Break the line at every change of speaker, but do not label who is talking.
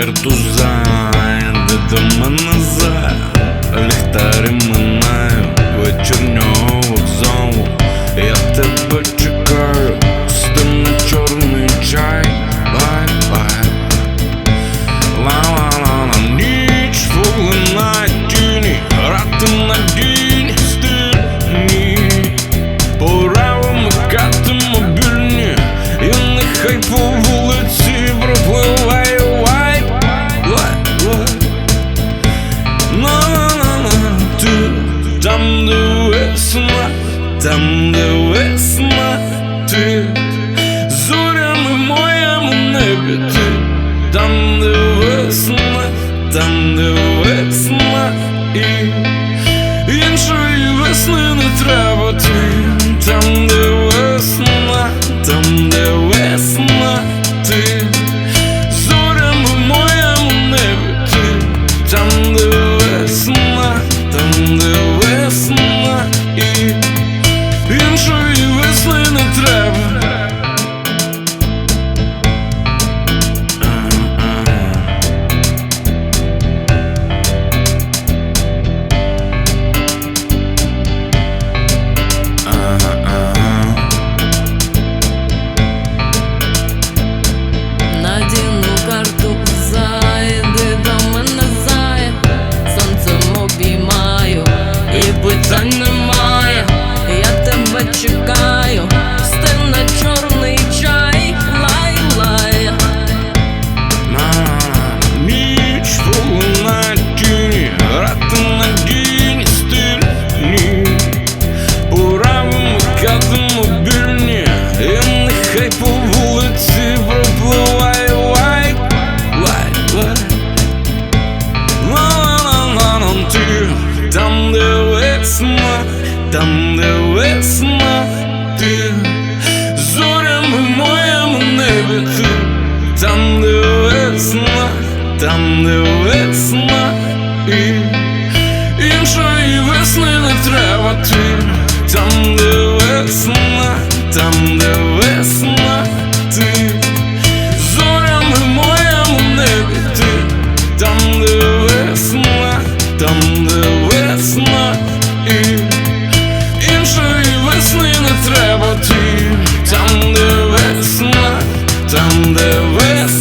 картуза, да дома назад. там, де весна ти, зорями моєму небі ти, там, де весна, там, де весна. там, де весна, там, де весна, ти зорями моєму небі ти. Там, де весна, там, де весна, і іншої весни не треба ти. Там, де весна, там, де on the west